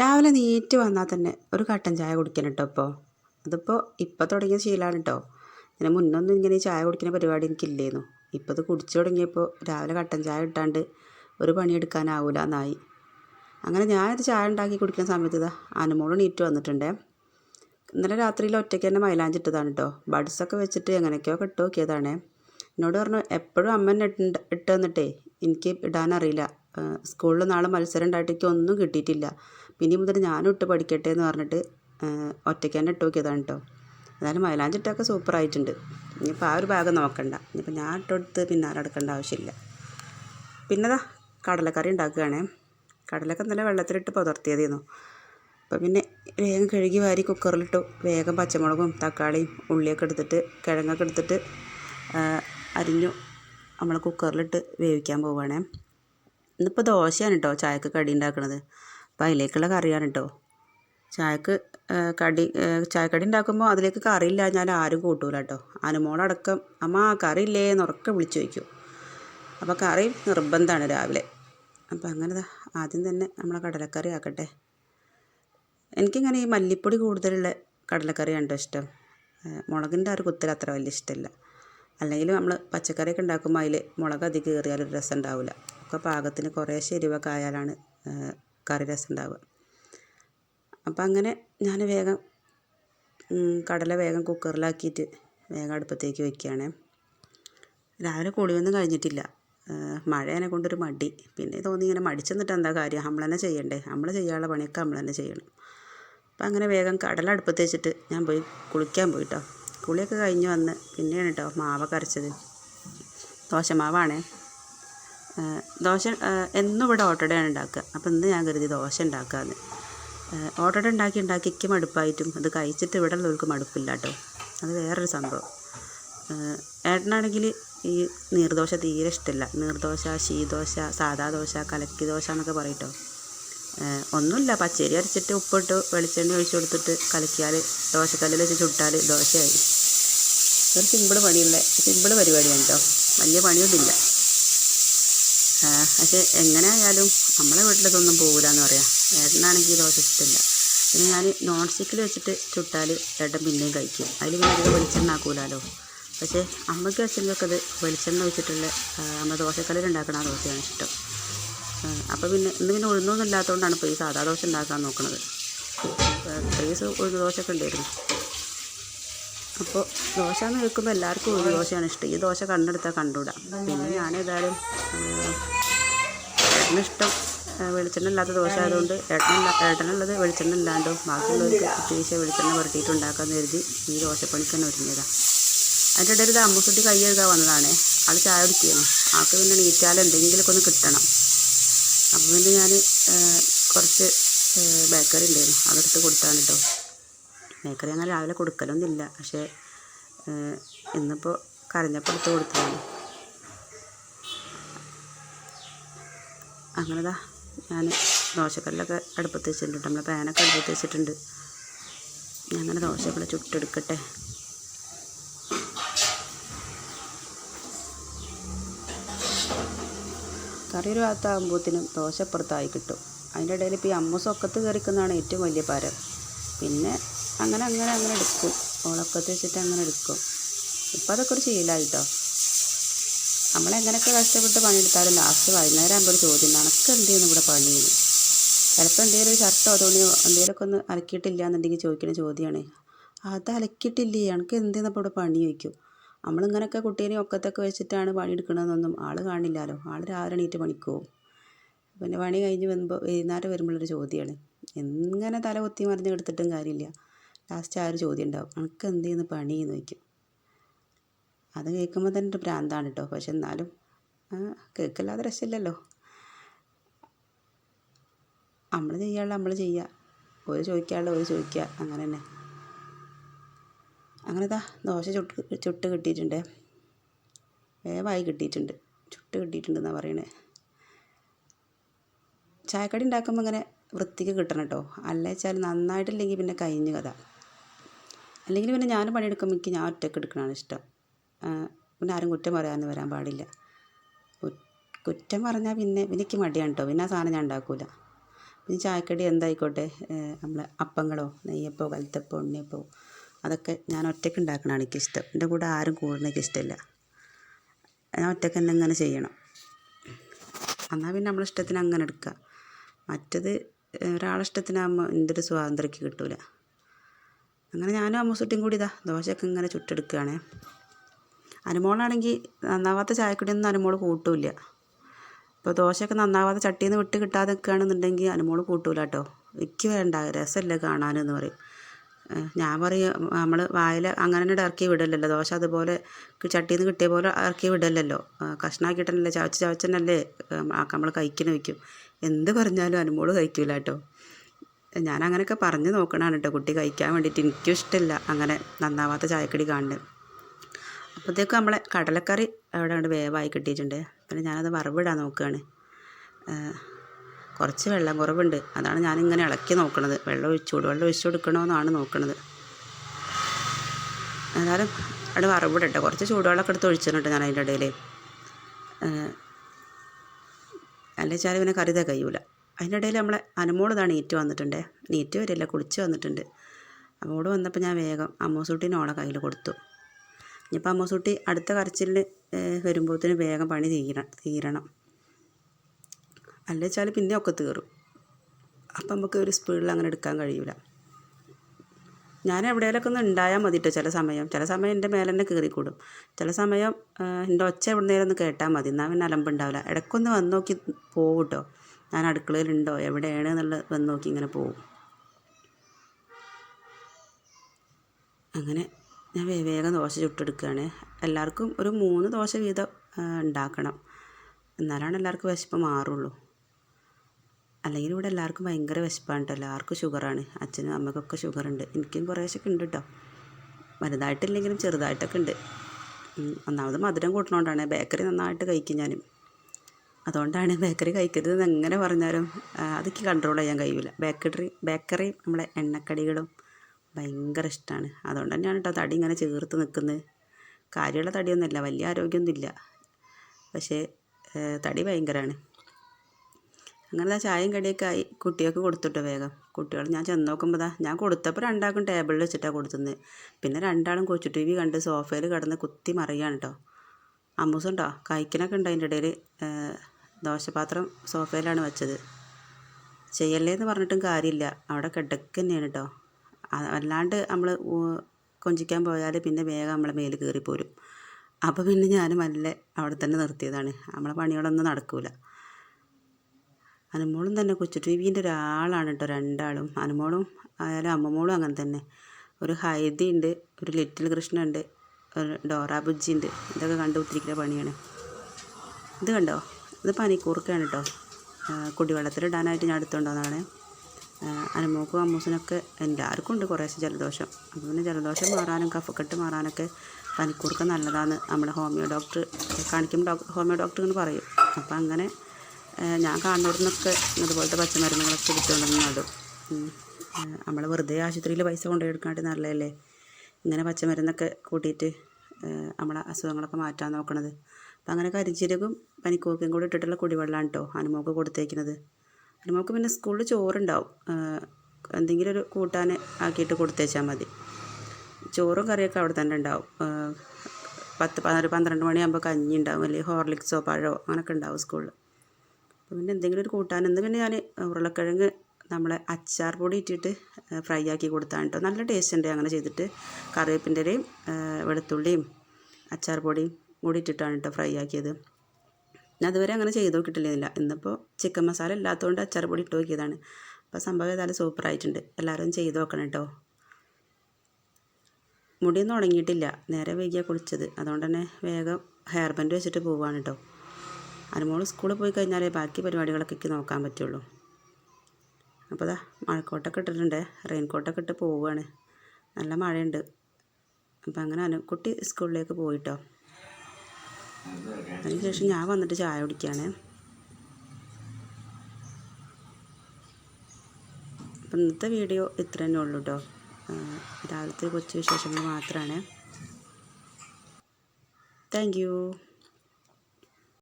രാവിലെ നീറ്റ് വന്നാൽ തന്നെ ഒരു കട്ടൻ ചായ കുടിക്കണം കേട്ടോ ഇപ്പോൾ അതിപ്പോൾ ഇപ്പോൾ തുടങ്ങിയ ശീലമാണ് കേട്ടോ ഇതിന് മുന്നൊന്നും ഇങ്ങനെ ചായ കുടിക്കുന്ന പരിപാടി എനിക്കില്ലേന്നു. ഇപ്പോൾ ഇത് കുടിച്ചു തുടങ്ങിയപ്പോൾ രാവിലെ കട്ടൻ ചായ ഇട്ടാണ്ട് ഒരു പണിയെടുക്കാനാവില്ല എന്നായി അങ്ങനെ ഞാനിത് ചായ ഉണ്ടാക്കി കുടിക്കുന്ന സമയത്ത് ഇതാ അനുമോൾ നീറ്റ് വന്നിട്ടുണ്ടേ. ഇന്നലെ രാത്രിയിൽ ഒറ്റയ്ക്ക് തന്നെ മൈലാഞ്ചി ഇട്ടതാണ് കേട്ടോ ബഡ്സൊക്കെ വെച്ചിട്ട് എങ്ങനെയൊക്കെയോ ഇട്ട് നോക്കിയതാണ്. എന്നോട് പറഞ്ഞു എപ്പോഴും അമ്മ എന്നെ ഇട്ട് ഇട്ട് തന്നിട്ടേ എനിക്ക് ഇടാനറിയില്ല. സ്കൂളിൽ നാളെ മത്സരം ഉണ്ടായിട്ട് എനിക്ക് ഒന്നും കിട്ടിയിട്ടില്ല. പിന്നെ മുതൽ ഞാനും ഇട്ട് പഠിക്കട്ടെ എന്ന് പറഞ്ഞിട്ട് ഒറ്റയ്ക്ക് തന്നെ ഇട്ട് നോക്കിയതാണ് കേട്ടോ എന്നാലും മൈലാഞ്ചി ഇട്ടൊക്കെ സൂപ്പറായിട്ടുണ്ട് ഇനിയിപ്പോൾ ആ ഒരു ഭാഗം നോക്കണ്ട. ഇനിയിപ്പോൾ ഞാൻ ഇട്ടെടുത്ത് പിന്നെ എടുക്കേണ്ട ആവശ്യമില്ല. പിന്നെ ദാ കടലക്കറി ഉണ്ടാക്കുകയാണേ. കടലൊക്കെ നല്ല വെള്ളത്തിലിട്ട് പുതർത്തിയതായിരുന്നു അപ്പോൾ പിന്നെ വേഗം കഴുകി വാരി കുക്കറിലിട്ടു. വേഗം പച്ചമുളകും തക്കാളിയും ഉള്ളിയൊക്കെ എടുത്തിട്ട് കിഴങ്ങൊക്കെ എടുത്തിട്ട് അരിഞ്ഞു നമ്മൾ കുക്കറിലിട്ട് വേവിക്കാൻ പോവുകയാണേ. ഇന്നിപ്പോൾ ദോശയാണ് കേട്ടോ ചായക്ക് കടി ഉണ്ടാക്കുന്നത് അപ്പോൾ അതിലേക്കുള്ള കറിയാണ് കേട്ടോ ചായക്ക് കടി ചായക്കടി ഉണ്ടാക്കുമ്പോൾ അതിലേക്ക് കറി ഇല്ല ഞാൻ ആരും കൂട്ടൂല കേട്ടോ അനുമോളടക്കം അമ്മ കറി ഇല്ലേ എന്ന് ഉറക്കെ വിളിച്ചു ചോദിക്കും. അപ്പോൾ കറി നിർബന്ധമാണ് രാവിലെ. അപ്പോൾ അങ്ങനെ ആദ്യം തന്നെ നമ്മളെ കടലക്കറി ആക്കട്ടെ. എനിക്കിങ്ങനെ ഈ മല്ലിപ്പൊടി കൂടുതലുള്ള കടലക്കറിയാണ് കേട്ടോ ഇഷ്ടം മുളകിന്റെ ആ ഒരു കുത്തൽ അത്ര വലിയ ഇഷ്ടമല്ല അല്ലെങ്കിൽ നമ്മൾ പച്ചക്കറിയൊക്കെ ഉണ്ടാക്കുമ്പോൾ അതിൽ മുളക് അധികം കയറിയാൽ ഒരു രസം ഉണ്ടാവില്ല ഒക്കെ പാകത്തിന് കുറേശ്ശെ എരിവൊക്കെ ആയാലാണ് കറി രസം ഉണ്ടാവുക അപ്പം അങ്ങനെ ഞാൻ വേഗം കടല വേഗം കുക്കറിലാക്കിയിട്ട് വേഗം അടുപ്പത്തേക്ക് വയ്ക്കുകയാണ് രാവിലെ കുളിയൊന്നും കഴിഞ്ഞിട്ടില്ല. മഴേനെ കൊണ്ടൊരു മടി. പിന്നെ തോന്നി ഇങ്ങനെ മടിച്ചു നിന്നിട്ട് എന്താ കാര്യം? നമ്മൾ തന്നെ ചെയ്യണ്ടേ? നമ്മൾ ചെയ്യാനുള്ള പണിയൊക്കെ നമ്മൾ തന്നെ ചെയ്യണം. അപ്പം അങ്ങനെ വേഗം കടല അടുപ്പത്ത് വെച്ചിട്ട് ഞാൻ പോയി കുളിക്കാൻ പോയിട്ടോ. കുളിയൊക്കെ കഴിഞ്ഞ് വന്ന് പിന്നെയാണ് കേട്ടോ മാവൊക്കെ അരച്ചത് ദോശമാവാണേ. ദോശ എന്നും ഇവിടെ ഓട്ടടയാണ് ഉണ്ടാക്കുക. അപ്പോൾ ഇന്ന് ഞാൻ കരുതി ദോശ ഉണ്ടാക്കാമെന്ന് ഓട്ടട ഉണ്ടാക്കി ഉണ്ടാക്കി എനിക്ക് മടുപ്പായിട്ടും അത് കഴിച്ചിട്ട് ഇവിടെ ഉള്ളവർക്ക് മടുപ്പില്ല കേട്ടോ. അത് വേറൊരു സംഭവം. ഏട്ടനാണെങ്കിൽ ഈ നീർദോശ തീരെ ഇഷ്ടമില്ല നീർദോശ ശീദോശ സാദാ ദോശ കലക്കി ദോശ എന്നൊക്കെ പറയട്ടോ. ഒന്നുമില്ല. പച്ചരി അരച്ചിട്ട് ഉപ്പിട്ട് വെളിച്ചെണ്ണ ഒഴിച്ചു കൊടുത്തിട്ട് കലക്കിയാൽ ദോശക്കല്ലിൽ വെച്ച് ചുട്ടാൽ ദോശയായി. ഒരു സിമ്പിൾ പണിയുള്ള സിമ്പിൾ പരിപാടിയാണ് കേട്ടോ. വലിയ പണിയൊന്നുമില്ല. പക്ഷേ എങ്ങനെ ആയാലും നമ്മളെ വീട്ടിലതൊന്നും പോകില്ല എന്ന് പറയാം ഏട്ടനാണെങ്കിൽ ദോശ ഇഷ്ടമില്ല പിന്നെ ഞാൻ നോൺ സ്റ്റിക്കിൽ വെച്ചിട്ട് ചുട്ടാൽ ഏട്ടൻ പിന്നെയും കഴിക്കും. അതിൽ പിന്നെ അധികം വെളിച്ചെണ്ണ പക്ഷേ അമ്മയ്ക്ക് അച്ഛനൊക്കെ അത് വെളിച്ചെണ്ണ ഒഴിച്ചിട്ടുള്ള അമ്മ ദോശക്കല്ലിൽ ഉണ്ടാക്കുന്ന ആ ദോശയാണ് ഇഷ്ടം. അപ്പോൾ പിന്നെ ഇന്ന് പിന്നെ ഉഴുന്നൊന്നും ഇല്ലാത്തതുകൊണ്ടാണ് ഇപ്പോൾ ഈ സാധാ ദോശ ഉണ്ടാക്കാൻ നോക്കുന്നത് പ്രീസ് ഉഴുന്ന് ദോശയൊക്കെ ഉണ്ടായിരുന്നു അപ്പോൾ ദോശ എന്ന് കേൾക്കുമ്പോൾ എല്ലാവർക്കും ഒരു ദോശയാണ് ഇഷ്ടം. ഈ ദോശ കണ്ടെടുത്താൽ കണ്ടുവിടാം പിന്നെ ഞാൻ ഏതായാലും ഏട്ടനിഷ്ടം വെളിച്ചെണ്ണ ഇല്ലാത്ത ദോശ ആയതുകൊണ്ട് ഏട്ടനില്ല ഏട്ടനുള്ളത് വെളിച്ചെണ്ണ ഇല്ലാണ്ടും ബാക്കിയുള്ളവർക്ക് പ്രത്യേകിച്ച് വെളിച്ചെണ്ണ പുരട്ടിയിട്ട് ഉണ്ടാക്കാമെന്ന് കരുതി ഈ ദോശപ്പണിക്ക് തന്നെ ഒരുങ്ങിയതാണ് അതിന്റെ ഇടയിൽ ഇത് അമ്മക്കുട്ടി കൈ എഴുതാൻ വന്നതാണ്. ആൾ ചായ കുടിക്കുകയാണ്. ആൾക്ക് പിന്നെ നീറ്റാൽ എന്തെങ്കിലുമൊക്കെ ഒന്ന് കിട്ടണം. അപ്പോൾ പിന്നെ ഞാൻ കുറച്ച് ബേക്കറി ഉണ്ടായിരുന്നു. അതെടുത്ത് കൊടുത്താണ് കേട്ടോ ബേക്കറി അങ്ങനെ രാവിലെ കൊടുക്കലൊന്നുമില്ല. പക്ഷേ ഇന്നിപ്പോൾ കരഞ്ഞപ്പോൾ എടുത്ത് കൊടുത്തതാണ്. അങ്ങനെതാ ഞാൻ ദോശക്കല്ലൊക്കെ അടുപ്പത്ത് വെച്ചിട്ടുണ്ട്. നമ്മളെ പാനൊക്കെ അടുപ്പത്ത് വെച്ചിട്ടുണ്ട്. ഞാൻ അങ്ങനെ ദോശയൊക്കെ ചുട്ടെടുക്കട്ടെ. കറി ഒരു ഭാഗത്താകുമ്പോഴത്തേനും ദോശ അപ്പുറത്തായി കിട്ടും. അതിന്റെ ഇടയിൽ ഇപ്പോൾ ഈ അമ്മ സ്വക്കത്ത് കയറിക്കുന്നതാണ് ഏറ്റവും വലിയ പാരം പിന്നെ അങ്ങനെ അങ്ങനെ അങ്ങനെ എടുക്കും. ഓളൊക്കത്ത് വെച്ചിട്ട് അങ്ങനെ എടുക്കും. ഇപ്പം അതൊക്കെ ഒരു ശീലമായിട്ടോ നമ്മളെങ്ങനെയൊക്കെ കഷ്ടപ്പെട്ട് പണിയെടുത്താലും ലാസ്റ്റ് വൈകുന്നേരം ആകുമ്പോൾ ഒരു ചോദ്യം നിനക്ക് എന്തെയ്യുന്നു ഇവിടെ പണി? ചിലപ്പോൾ എന്തെങ്കിലും ഒരു ഷർട്ടോ തുണിയോ എന്തെങ്കിലുമൊക്കെ ഒന്ന് അലക്കിയിട്ടില്ല എന്നുണ്ടെങ്കിൽ ചോദിക്കുന്ന ചോദ്യമാണ് അത് അലക്കിയിട്ടില്ലേ? എനിക്ക് എന്തെന്നപ്പോൾ ഇവിടെ പണി? ചോദിക്കും. നമ്മളിങ്ങനെയൊക്കെ കുട്ടീനെ ഒക്കത്തൊക്കെ വെച്ചിട്ടാണ് പണി പണിയെടുക്കണമെന്നൊന്നും ആൾ കാണില്ലല്ലോ. ആൾ രാവിലെ എണീറ്റ് പണിക്കുമോ പിന്നെ പണി കഴിഞ്ഞ് വരുമ്പോൾ വൈകുന്നേരം വരുമ്പോഴൊരു ചോദ്യമാണ് എങ്ങനെ തല കുത്തി മറിഞ്ഞ് എടുത്തിട്ടും കാര്യമില്ല. ലാസ്റ്റ് ആ ഒരു ചോദ്യം ഉണ്ടാവും എനിക്ക് എന്ത് ചെയ്യുന്നു? പണി എന്ന് ചോദിക്കും. അത് കേൾക്കുമ്പോൾ തന്നെ ഒരു ഭ്രാന്താണ് കേട്ടോ പക്ഷെ എന്നാലും കേൾക്കല്ലാതെ രസമില്ലല്ലോ. നമ്മൾ ചെയ്യാനുള്ള നമ്മൾ ചെയ്യുക ഒരു ചോദിക്കാനുള്ള ഒരു ചോദിക്കുക അങ്ങനെ തന്നെ. അങ്ങനെ ദാ ദോശ ചുട്ട് ചുട്ട് കിട്ടിയിട്ടുണ്ട്. വേവായി കിട്ടിയിട്ടുണ്ട്. ചുട്ട് കിട്ടിയിട്ടുണ്ടെന്നാണ് പറയണേ. ചായക്കടി ഉണ്ടാക്കുമ്പോൾ ഇങ്ങനെ വൃത്തിക്ക് കിട്ടണം കേട്ടോ അല്ലെച്ചാൽ നന്നായിട്ടില്ലെങ്കിൽ പിന്നെ കഴിഞ്ഞു കഥ. അല്ലെങ്കിൽ പിന്നെ ഞാനും പണിയെടുക്കുമ്പോൾ എനിക്ക് ഞാൻ ഒറ്റയ്ക്ക് എടുക്കണതാണ് ഇഷ്ടം. പിന്നെ ആരും കുറ്റം പറയാമെന്ന് വരാൻ പാടില്ല. കുറ്റം പറഞ്ഞാൽ പിന്നെ എനിക്ക് മടിയാണ് കേട്ടോ പിന്നെ ആ സാധനം ഞാൻ ഉണ്ടാക്കില്ല പിന്നെ ചായക്കടി എന്തായിക്കോട്ടെ നമ്മൾ അപ്പങ്ങളോ നെയ്യപ്പോ കലത്തപ്പോ ഉണ്ണിയപ്പോ അതൊക്കെ ഞാൻ ഒറ്റയ്ക്ക് ഉണ്ടാക്കണതാണ് എനിക്കിഷ്ടം എന്റെ കൂടെ ആരും കൂടുന്നതൊക്കെ ഇഷ്ടമില്ല ഞാൻ ഒറ്റയ്ക്ക് തന്നെ ഇങ്ങനെ ചെയ്യണം. എന്നാൽ പിന്നെ നമ്മളെ ഇഷ്ടത്തിന് അങ്ങനെ എടുക്കുക. മറ്റത് ഒരാളെ ഇഷ്ടത്തിനാകുമ്പോൾ എന്തൊരു സ്വാതന്ത്ര്യം കിട്ടൂല. അങ്ങനെ ഞാനും അമ്മൂസുട്ടിയും കൂടി ഇതാ ദോശയൊക്കെ ഇങ്ങനെ ചുട്ടെടുക്കുകയാണ്. അനുമോളാണെങ്കിൽ നന്നാവാത്ത ചായക്കുടിയൊന്നും അനുമോൾ കൂട്ടില്ല. ഇപ്പോൾ ദോശയൊക്കെ നന്നാവാത്ത ചട്ടിയിൽ നിന്ന് വിട്ട് കിട്ടാതെ നിൽക്കുകയാണെന്നുണ്ടെങ്കിൽ അനുമോൾ കൂട്ടൂല കേട്ടോ. എനിക്ക് വേണ്ട രസമല്ല കാണാനെന്ന് പറയും. ഞാൻ പറയും നമ്മൾ വായിൽ അങ്ങനെ തന്നെ ഇറക്കി വിടലല്ലോ ദോശ അതുപോലെ ചട്ടിയിൽ നിന്ന് കിട്ടിയ പോലെ ഇറക്കി വിടലല്ലോ കഷ്ണാക്കിയിട്ടല്ലേ ചവച്ച് ചവച്ചനല്ലേ നമ്മൾ കഴിക്കുന്ന വയ്ക്കും. എന്ത് പറഞ്ഞാലും അനുമോൾ കഴിക്കൂല കേട്ടോ. ഞാൻ അങ്ങനെയൊക്കെ പറഞ്ഞ് നോക്കണതാണ് കേട്ടോ കുട്ടി കഴിക്കാൻ വേണ്ടിയിട്ട് എനിക്കും ഇഷ്ടമില്ല അങ്ങനെ നന്നാവാത്ത ചായക്കടി കാണുന്നത് അപ്പോഴത്തേക്കും നമ്മളെ കടലക്കറി അവിടെ കൊണ്ട് വേവായി കിട്ടിയിട്ടുണ്ട്. പിന്നെ ഞാനത് വറവിടാൻ നോക്കുകയാണ് കുറച്ച് വെള്ളം കുറവുണ്ട്. അതാണ് ഞാനിങ്ങനെ ഇളക്കി നോക്കണത്. വെള്ളം ഒഴിച്ചു വെള്ളം ഒഴിച്ചു കൊടുക്കണമെന്നാണ് നോക്കണത്. എന്നാലും അവിടെ വറവിടട്ടെ. കുറച്ച് ചൂടുവെള്ളമൊക്കെ എടുത്ത് ഒഴിച്ചിട്ടുണ്ട് ഞാൻ അതിന്റെ ഇടയിൽ അല്ല വെച്ചാൽ പിന്നെ കറി കഴിയൂല. അതിന്റെ ഇടയിൽ നമ്മളെ അനുമോൾ ഇതാണ് നീറ്റ് വന്നിട്ടുണ്ട്. നീറ്റ് വരില്ല കുളിച്ച് വന്നിട്ടുണ്ട്. അമ്മോട് വന്നപ്പോൾ ഞാൻ വേഗം അമ്മൂസൂട്ടിന് ഓളെ കയ്യിൽ കൊടുത്തു. ഇനിയിപ്പോൾ അമ്മൂസൂട്ടി അടുത്ത കരച്ചിലിന് വരുമ്പോഴത്തേന് വേഗം പണി തീരണം തീരണം. അല്ല വെച്ചാൽ പിന്നെ ഒക്കെ തീറും. അപ്പം നമുക്ക് ഒരു സ്പീഡിൽ അങ്ങനെ എടുക്കാൻ കഴിയില്ല ഞാൻ എവിടെയെങ്കിലൊക്കെ ഒന്ന് ഉണ്ടായാൽ മതി കേട്ടോ ചില സമയം. ചില സമയം എന്റെ മേലെ തന്നെ കയറിക്കൂടും ചില സമയം എന്റെ ഒച്ച എവിടെ നേരം ഒന്ന് കേട്ടാൽ മതി. എന്നാൽ പിന്നെ അലമ്പുണ്ടാവില്ല. ഇടയ്ക്കൊന്ന് വന്ന് നോക്കി പോവും കേട്ടോ ഞാൻ അടുക്കളയിലുണ്ടോ? എവിടെയാണ് എന്നുള്ള വന്ന് നോക്കി ഇങ്ങനെ പോവും. അങ്ങനെ ഞാൻ വേഗം ദോശ ചുട്ടെടുക്കുകയാണ്. എല്ലാവർക്കും ഒരു മൂന്ന് ദോശ വീതം ഉണ്ടാക്കണം. എന്നാലാണ് എല്ലാവർക്കും വിശപ്പ് മാറുള്ളൂ. അല്ലെങ്കിൽ ഇവിടെ എല്ലാവർക്കും ഭയങ്കര വിശപ്പാണ് കേട്ടോ. എല്ലാവർക്കും ഷുഗറാണ്. അച്ഛനും അമ്മക്കൊക്കെ ഉണ്ട് എനിക്കും കുറേശ്ശൊക്കെ ഉണ്ട് കേട്ടോ. വലുതായിട്ടില്ലെങ്കിലും ചെറുതായിട്ടൊക്കെ ഉണ്ട്. ഒന്നാമത് മധുരം കൂട്ടണോണ്ടാണ്. ബേക്കറി നന്നായിട്ട് കഴിക്കും ഞാനും. അതുകൊണ്ടാണ് ബേക്കറി കഴിക്കരുത് എങ്ങനെ പറഞ്ഞാലും അതൊക്കെ കൺട്രോൾ ചെയ്യാൻ കഴിയില്ല ബേക്കറി ബേക്കറി നമ്മളെ എണ്ണക്കടികളും ഭയങ്കര ഇഷ്ടമാണ് അതുകൊണ്ട് തന്നെയാണ് കേട്ടോ തടി ഇങ്ങനെ ചേർത്ത് നിൽക്കുന്നത്. കാര്യമുള്ള തടിയൊന്നുമില്ല വലിയ ആരോഗ്യമൊന്നുമില്ല. പക്ഷേ തടി ഭയങ്കരമാണ് അങ്ങനെ ചായയും കടിയൊക്കെ ആയി കുട്ടികൾക്ക് കൊടുത്തിട്ടോ വേഗം. കുട്ടികൾ ഞാൻ ചെന്ന് നോക്കുമ്പോൾ ദാ ഞാൻ കൊടുത്തപ്പോൾ രണ്ടാൾക്കും ടേബിളിൽ വെച്ചിട്ടാണ് കൊടുത്തുന്നത് പിന്നെ രണ്ടാളും കൊച്ചു ടി വി കണ്ട് സോഫയിൽ കിടന്ന് കുത്തി മറിയാണ് കേട്ടോ അമ്മൂസുണ്ടോ കഴിക്കണൊക്കെ ഉണ്ട് അതിന്റെ ഇടയിൽ ദോശപാത്രം സോഫയിലാണ് വെച്ചത്. ചെയ്യല്ലേ എന്ന് പറഞ്ഞിട്ടും കാര്യമില്ല. അവിടെ കിടക്കുക തന്നെയാണ് കേട്ടോ അല്ലാണ്ട് നമ്മൾ കൊഞ്ചിക്കാൻ പോയാൽ പിന്നെ വേഗം നമ്മളെ മേൽ കയറിപ്പോരും അപ്പോൾ പിന്നെ ഞാൻ നല്ല അവിടെ തന്നെ നിർത്തിയതാണ്. നമ്മളെ പണികളൊന്നും നടക്കില്ല അനുമോളും തന്നെ കൊച്ചു ടി വിന്റെ ഒരാളാണ് കേട്ടോ രണ്ടാളും. അനുമോളും ആയാലും അമ്മമോളും അങ്ങനെ തന്നെ. ഒരു ഹൈദി ഉണ്ട് ഒരു ലിറ്റിൽ കൃഷ്ണ ഉണ്ട് ഒരു ഡോറാബുജി ഉണ്ട് ഇതൊക്കെ കണ്ടു കണ്ടുകുത്തിരിക്കുന്ന പണിയാണ്. ഇത് കണ്ടോ? ഇത് പനിക്കൂർക്കയാണ് കേട്ടോ കുടിവെള്ളത്തിലിടാനായിട്ട് ഞാൻ എടുത്തുകൊണ്ട് വന്നതാണ് അനുമോക്കും അമ്മൂസിനൊക്കെ എല്ലാവർക്കും ഉണ്ട് കുറേശ്ശെ ജലദോഷം. അപ്പോൾ പിന്നെ ജലദോഷം മാറാനും കഫക്കെട്ട് മാറാനൊക്കെ പനിക്കൂർക്ക നല്ലതാണ് നമ്മുടെ ഹോമിയോ ഡോക്ടർ കാണിക്കുമ്പോൾ ഡോക്ടർ ഹോമിയോ ഡോക്ടർ എന്ന് പറയും. അപ്പോൾ അങ്ങനെ ഞാൻ കാണുന്നവിടുന്നൊക്കെ ഇതുപോലത്തെ പച്ചമരുന്നുകളൊക്കെ എടുത്തുകൊണ്ടൊന്നും നമ്മൾ വെറുതെ ആശുപത്രിയിൽ പൈസ കൊണ്ടുപോയി എടുക്കാണ്ട് നല്ലതല്ലേ? ഇങ്ങനെ പച്ചമരുന്നൊക്കെ കൂട്ടിയിട്ട് നമ്മളെ അസുഖങ്ങളൊക്കെ മാറ്റാൻ നോക്കണത്. അപ്പം അങ്ങനെ കരിഞ്ചീരകവും പനിക്കൂർക്കയും കൂടി ഇട്ടിട്ടുള്ള കുടിവെള്ളമാണ് കേട്ടോ അനുമോക്ക് കൊടുത്തേക്കുന്നത്. അനുമോക്ക് പിന്നെ സ്കൂളിൽ ചോറുണ്ടാവും. എന്തെങ്കിലും ഒരു കൂട്ടാൻ ആക്കിയിട്ട് കൊടുത്തേച്ചാൽ മതി. ചോറും കറിയൊക്കെ അവിടെ തന്നെ ഉണ്ടാവും. പത്ത് പതിനൊരു പന്ത്രണ്ട് മണിയാകുമ്പോൾ കഞ്ഞി ഉണ്ടാവും അല്ലെങ്കിൽ ഹോർലിക്സോ പഴമോ അങ്ങനെയൊക്കെ ഉണ്ടാവും സ്കൂളിൽ. അപ്പോൾ പിന്നെ എന്തെങ്കിലും ഒരു കൂട്ടാൻ. എന്ന് പിന്നെ ഞാൻ ഉരുളക്കിഴങ്ങ് നമ്മളെ അച്ചാർ പൊടി ഇട്ടിട്ട് ഫ്രൈ ആക്കി കൊടുത്താണ് കേട്ടോ നല്ല ടേസ്റ്റ് ഉണ്ട്. അങ്ങനെ ചെയ്തിട്ട് കറിവേപ്പിന്റെയും വെളുത്തുള്ളിയും അച്ചാർ പൊടിയും കൂടി ഇട്ടിട്ടാണ് കേട്ടോ ഫ്രൈ ആക്കിയത് ഞാൻ അതുവരെ അങ്ങനെ ചെയ്ത് നോക്കിയിട്ടില്ല ഇന്നിപ്പോൾ ചിക്കൻ മസാല ഇല്ലാത്തതുകൊണ്ട് അച്ചാർ പൊടി ഇട്ട് നോക്കിയതാണ്. അപ്പോൾ സംഭവം ഏതായാലും സൂപ്പറായിട്ടുണ്ട് എല്ലാവരും ചെയ്ത് നോക്കണം കേട്ടോ മുടിയൊന്നും ഉണങ്ങിയിട്ടില്ല. നേരെ വൈകിയാണ് കുളിച്ചത്. അതുകൊണ്ട് തന്നെ വേഗം ഹെയർ ബാൻഡ് വെച്ചിട്ട് പോവുകയാണ് കേട്ടോ അനുമോൾ സ്കൂളിൽ പോയി കഴിഞ്ഞാലേ ബാക്കി പരിപാടികളൊക്കെ നോക്കാൻ പറ്റുള്ളൂ. അപ്പോൾ അതാ മഴക്കോട്ടൊക്കെ ഇട്ടിട്ടുണ്ട്. റെയിൻകോട്ടൊക്കെ ഇട്ട് പോവുകയാണ് നല്ല മഴയുണ്ട്. അപ്പം അങ്ങനെ കുട്ടി സ്കൂളിലേക്ക് പോയിട്ടോ അതിനുശേഷം ഞാൻ വന്നിട്ട് ചായ കുടിക്കുകയാണ് അപ്പം ഇന്നത്തെ വീഡിയോ ഇത്ര തന്നെ ഉള്ളൂ കേട്ടോ രാവിലത്തെ കൊച്ചു വിശേഷങ്ങൾ മാത്രമാണ് താങ്ക്